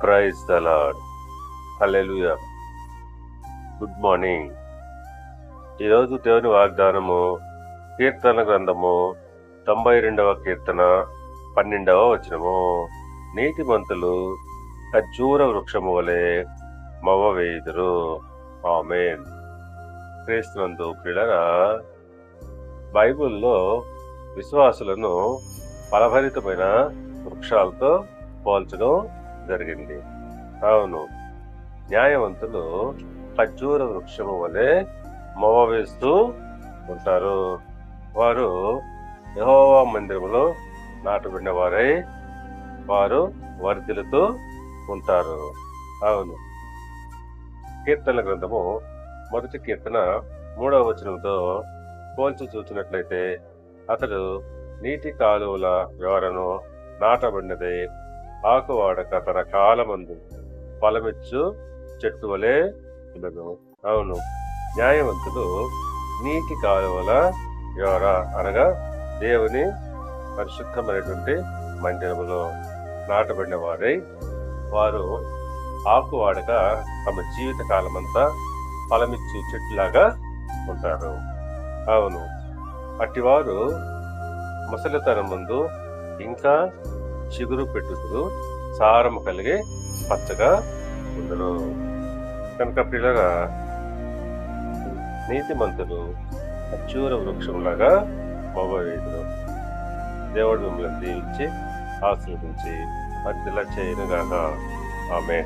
Praise the Lord good morning ఈరోజు దేవుని వాగ్దానము కీర్తన గ్రంథము తొంభై రెండవ కీర్తన పన్నెండవ వచనము. నీతిమంతులు ఖర్జూర వృక్షము వలె మవ్వ వేయుదురు ఆమెన్. క్రీస్తునందు పిల్లరా బైబిల్లో విశ్వాసులను ఫలభరితమైన వృక్షాలతో పోల్చడం జరిగింది. అవును. న్యాయవంతులు ఖర్జూర వృక్షము వలె మొవ వేస్తూ ఉంటారు. వారు యహోవా మందిరములో నాటబడిన వారై వారు వర్ధిలుతూ ఉంటారు. అవును. కీర్తన గ్రంథము మొదటి కీర్తన మూడవ వచనంతో పోల్చి చూసినట్లయితే అతడు నీటి కాలువల వివరను నాటబడినదే. ఆకువాడక తన కాలమందు ఫలమిచ్చు చెట్టు వలె ఉండదు అవును న్యాయవంతుడు నీటి కాలువల వివర అనగా దేవుని పరిశుద్ధమైనటువంటి మందిరములో నాటబడిన వారై వారు ఆకువాడక తమ జీవిత కాలమంతా ఫలమిచ్చు చెట్టులాగా ఉంటారు. అవును అట్టివారు ముసలితనం ముందు ఇంకా చిగురు పెట్టుకుడు సారము కలిగి పచ్చగా ఉండరు కనుక పిల్లగా నీతిమంతులు అచ్చూర వృక్షంలాగా మగవేదురు దేవుడు మిమ్మల్ని దీవించి ఆశీర్వదించి మధ్యలో చేయనుగాక. ఆమె